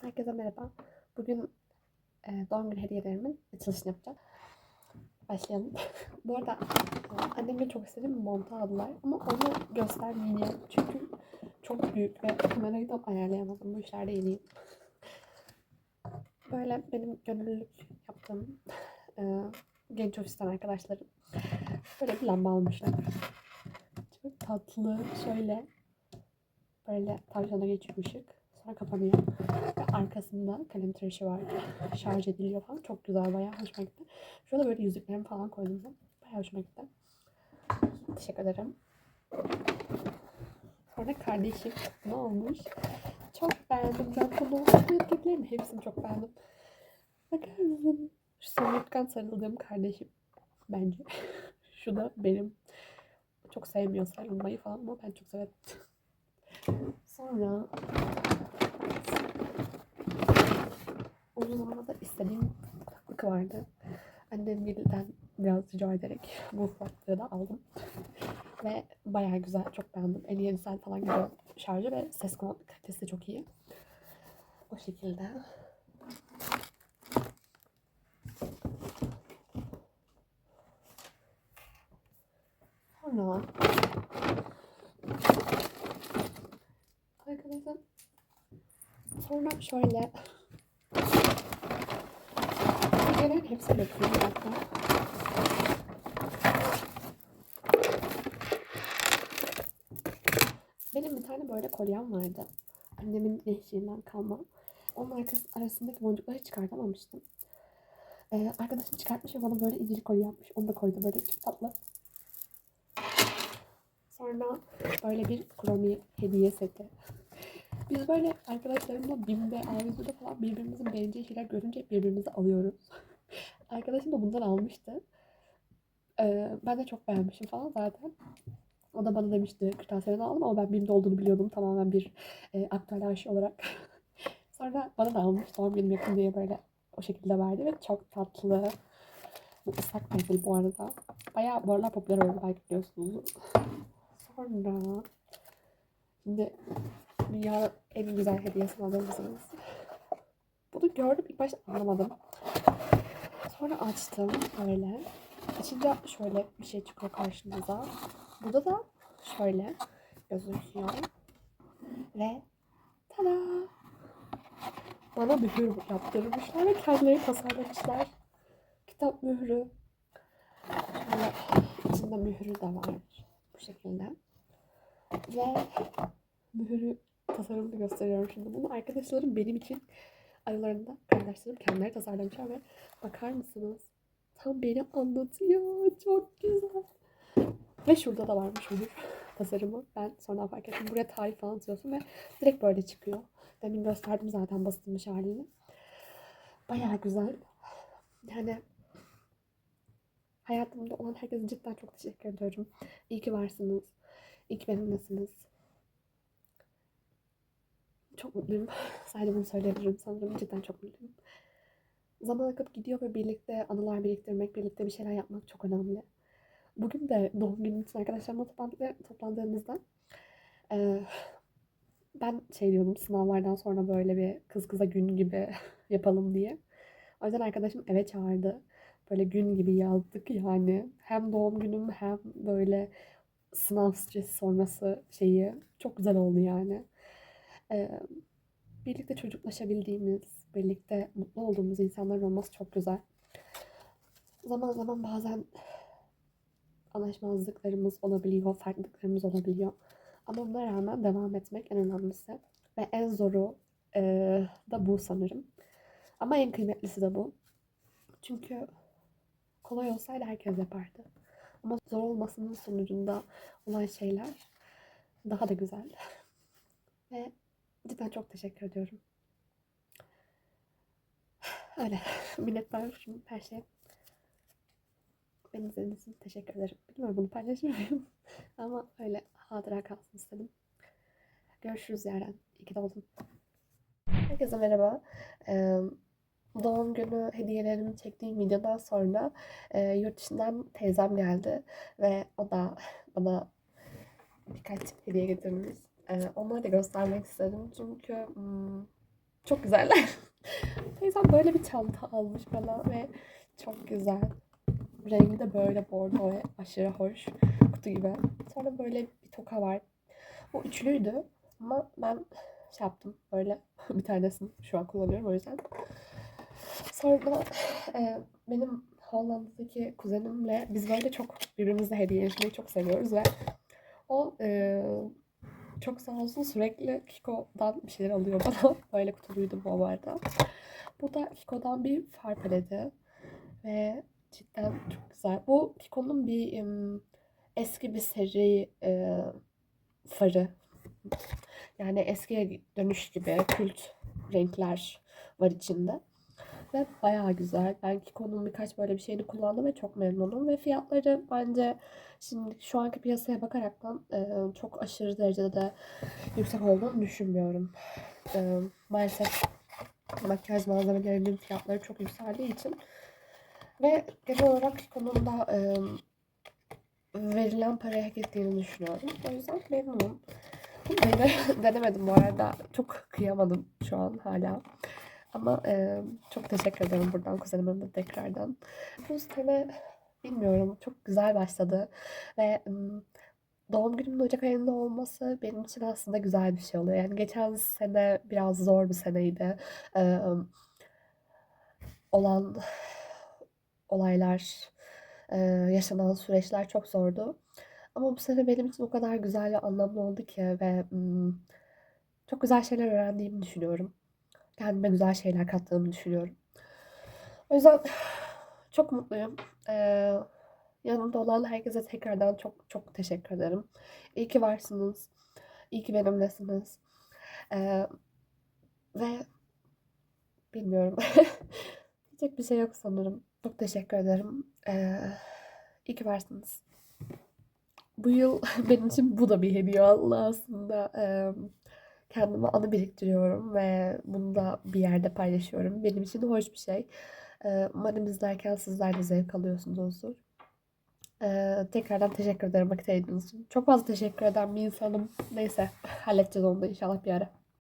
Herkese merhaba. Bugün e, doğum günü hediyelerimin açılışını yapacağım. Başlayalım. Bu arada e, annemle çok istediğim montu aldılar ama onu göstermeyeceğim. Çünkü çok büyük ve kamerayı tam ayarlayamadım. Bu işlerde yeniyim. Böyle benim gönüllülük yaptığım e, genç ofisten arkadaşlarım böyle bir lamba almışlar. Çok tatlı. Şöyle böyle tavşana geçiyor ışık. Sonra kapanıyor. Ve arkasında kalem tıraşı var. Şarj ediliyor falan. Çok güzel. Bayağı hoşuma gitti. Şurada böyle yüzüklerimi falan koydum. Bayağı hoşuma gitti. Teşekkür ederim. Sonra kardeşim ne olmuş? Çok beğendim. Ben bunu erkeklerin hepsini çok beğendim. Bakar? Şu somurtkan sarıldığım kardeşim. Bence. Şu da benim. Çok sevmiyor sarılmayı falan ama ben çok severim. Sonra uzun zamandır istediğim kulaklık vardı. Annem birden biraz rica ederek bu kulaklığı da aldım. Ve bayağı güzel, çok beğendim. 57 saat falan gidiyor şarjı ve ses kalitesi de çok iyi. O şekilde. Sonra sonra şöyle Gelen hepsi bekliyor zaten. Benim bir tane böyle kolyem vardı. Annemin eşiğinden kalma. Onun arkası, arasındaki boncukları çıkartamamıştım. Ee, arkadaşım çıkartmış ve bana böyle incili kolye yapmış. Onu da koydu böyle çok tatlı. Sonra böyle bir kromi hediye seti. Biz böyle arkadaşlarımla BİM'de, A101'de falan birbirimizin beğeneceği şeyler görünce birbirimizi alıyoruz. Arkadaşım da bundan almıştı. Ee, ben de çok beğenmişim falan zaten. O da bana demişti kırtasiyeden aldım ama ben BİM'de olduğunu biliyordum tamamen bir e, aktüel aşı olarak. Sonra bana da almış doğum günüm yakın diye böyle o şekilde verdi ve çok tatlı. Bu ıslak mendil bu arada. Bayağı bu aralar popüler oldu belki biliyorsunuz. Sonra şimdi Dünya en güzel hediyesini alır mısınız? Bunu gördüm ilk başta anlamadım. Sonra açtım böyle. Açınca şöyle bir şey çıkıyor karşınıza. Burada da şöyle gözüküyor. Ve tada! Bana mühür yaptırmışlar ve kendileri tasarlamışlar. Kitap mührü. Şöyle içinde mührü de var. Bu şekilde. Ve mührü tasarımını gösteriyorum şimdi. Bunu arkadaşlarım benim için aralarında kardeşlerim kendileri tasarlamışlar ve bakar mısınız? Tam beni anlatıyor. Çok güzel. Ve şurada da varmış mühür tasarımı. Ben sonra fark ettim. Buraya tarih falan yazıyorsun ve direkt böyle çıkıyor. Demin gösterdim zaten basılmış halini. Bayağı güzel. Yani hayatımda olan herkese cidden çok teşekkür ediyorum. İyi ki varsınız. İyi ki benimlesiniz. Çok mutluyum. Sadece bunu söyleyebilirim sanırım. Cidden çok mutluyum. Zaman akıp gidiyor ve birlikte anılar biriktirmek, birlikte bir şeyler yapmak çok önemli. Bugün de doğum günüm için arkadaşlarımla toplandık- toplandığımızda eee, ben şey diyordum sınavlardan sonra böyle bir kız kıza gün gibi yapalım diye. O yüzden arkadaşım eve çağırdı. Böyle gün gibi yazdık yani. Hem doğum günüm hem böyle sınav stresi sonrası şeyi. Çok güzel oldu yani. Eee, birlikte çocuklaşabildiğimiz, birlikte mutlu olduğumuz insanların olması çok güzel. Zaman zaman bazen anlaşmazlıklarımız olabiliyor, farklılıklarımız olabiliyor. Ama buna rağmen devam etmek en önemlisi. Ve en zoru eee, da bu sanırım. Ama en kıymetlisi de bu. Çünkü kolay olsaydı herkes yapardı. Ama zor olmasının sonucunda olan şeyler daha da güzel. Ve cidden çok teşekkür ediyorum. Öyle. Minnettarım her şeye. Beni izlediğiniz için teşekkür ederim. Bilmiyorum bunu paylaşır mıyım? Ama öyle hatıra kalsın istedim. Görüşürüz yarın. İyi ki doğdun. Herkese merhaba. Ee, doğum günü hediyelerimi çektiğim videodan sonra e, yurt dışından teyzem geldi ve o da bana birkaç hediye getirmiş. Ee, onları da göstermek istedim çünkü hmm, Çok güzeller. Teyzem böyle bir çanta almış bana ve çok güzel. Rengi de böyle bordo ve aşırı hoş. Kutu gibi. Sonra böyle bir toka var. Bu üçlüydü ama ben şey yaptım böyle bir tanesini şu an kullanıyorum o yüzden. Sonra e, benim Hollanda'daki kuzenimle biz böyle çok birbirimize hediyeleşmeyi çok seviyoruz ve o e, çok sağ olsun sürekli Kiko'dan bir şeyler alıyor bana. Böyle kutuluydu bu arada. Bu da Kiko'dan bir far paleti. Ve cidden çok güzel. Bu Kiko'nun bir em, eski bir seri e, farı. Yani eskiye dönüş gibi kült renkler var içinde. Ve bayağı güzel. Ben Kiko'nun birkaç böyle bir şeyini kullandım ve çok memnunum. Ve fiyatları bence şimdi şu anki piyasaya bakaraktan e, çok aşırı derecede de yüksek olduğunu düşünmüyorum. E, maalesef makyaj malzemelerinin fiyatları çok yükseldiği için ve genel olarak Kiko'nun da e, verilen paraya hak ettiğini düşünüyorum. O yüzden memnunum. Dene, denemedim bu arada. Çok kıyamadım şu an hala. Ama e, çok teşekkür ederim buradan kuzenime de tekrardan. Bu sene bilmiyorum çok güzel başladı ve doğum günümün Ocak ayında olması benim için aslında güzel bir şey oluyor. Yani geçen sene biraz zor bir seneydi. E, olan olaylar, e, yaşanan süreçler çok zordu. Ama bu sene benim için o kadar güzel ve anlamlı oldu ki ve çok güzel şeyler öğrendiğimi düşünüyorum. Kendime güzel şeyler kattığımı düşünüyorum. O yüzden çok mutluyum. Ee, yanımda olan herkese tekrardan çok çok teşekkür ederim. İyi ki varsınız. İyi ki benimlesiniz. Ee, ve bilmiyorum. Diyecek bir şey yok sanırım. Çok teşekkür ederim. Ee, iyi ki varsınız. Bu yıl benim için bu da bir hediye aslında. Ee, kendime anı biriktiriyorum ve bunu da bir yerde paylaşıyorum. Benim için hoş bir şey. Umarım izlerken sizler de zevk alıyorsunuzdur. Tekrardan teşekkür ederim vakit ayırdığınız için. Çok fazla teşekkür eden bir insanım. Neyse halledeceğiz onu da inşallah bir ara.